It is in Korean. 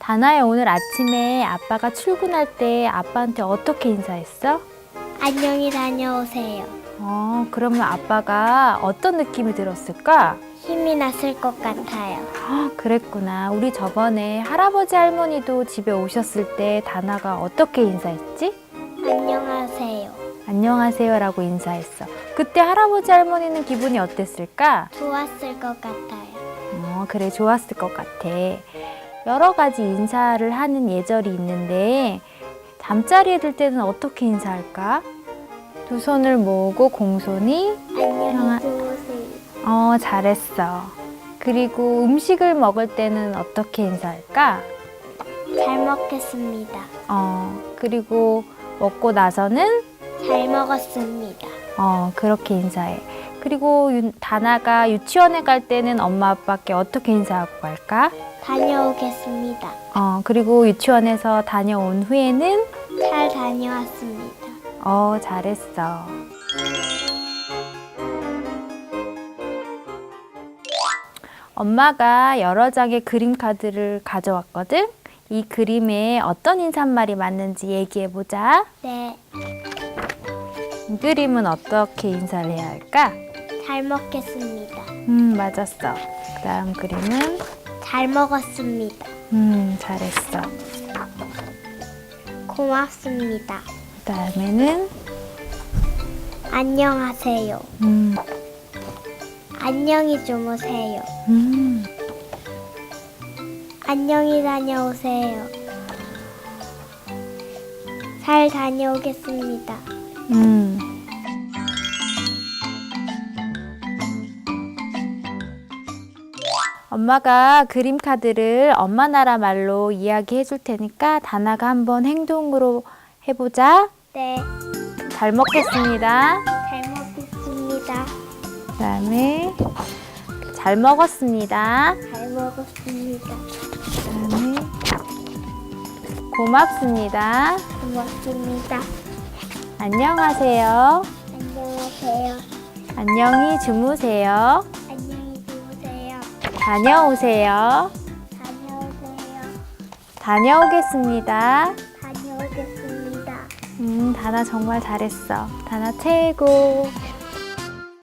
다나야 오늘 아침에 아빠가 출근할 때 아빠한테 어떻게 인사했어? 안녕히 다녀오세요. 어, 그러면 아빠가 어떤 느낌이 들었을까? 힘이 났을 것 같아요. 아, 그랬구나. 우리 저번에 할아버지 할머니도 집에 오셨을 때 다나가 어떻게 인사했지? 안녕하세요. 안녕하세요라고 인사했어. 그때 할아버지 할머니는 기분이 어땠을까? 좋았을 것 같아요. 어, 그래, 좋았을 것 같아. 여러 가지 인사를 하는 예절이 있는데, 잠자리에 들 때는 어떻게 인사할까? 두 손을 모으고 공손히, 안녕히 주무세요. 어, 잘했어. 그리고 음식을 먹을 때는 어떻게 인사할까? 잘 먹겠습니다. 어, 그리고 먹고 나서는, 잘 먹었습니다. 어, 그렇게 인사해. 그리고 유- 다나가 유치원에 갈 때는 엄마 아빠께 어떻게 인사하고 갈까? 다녀오겠습니다. 어, 그리고 유치원에서 다녀온 후에는 잘 다녀왔습니다. 어, 잘했어. 엄마가 여러 장의 그림 카드를 가져왔거든? 이 그림에 어떤 인사말이 맞는지 얘기해 보자. 네, 이 그림은 어떻게 인사를 해야 할까? 잘 먹겠습니다. 음, 맞았어. 그 다음 그림은, 잘 먹었습니다. 음, 잘했어. 고맙습니다. 그 다음에는, 안녕하세요. 음, 안녕히 주무세요. 음, 안녕히 다녀오세요. 잘 다녀오겠습니다. 음. 엄마가 그림 카드를 엄마 나라 말로 이야기해 줄 테니까 다나가 한번 행동으로 해보자. 네, 잘 먹겠습니다. 잘 먹겠습니다. 그 다음에 잘 먹었습니다. 잘 먹었습니다. 그 다음에 고맙습니다. 고맙습니다. 안녕하세요. 안녕하세요. 안녕히 주무세요. 다녀오세요. 다녀오세요. 다녀오겠습니다. 다녀오겠습니다. 음, 다나 정말 잘했어. 다나 최고.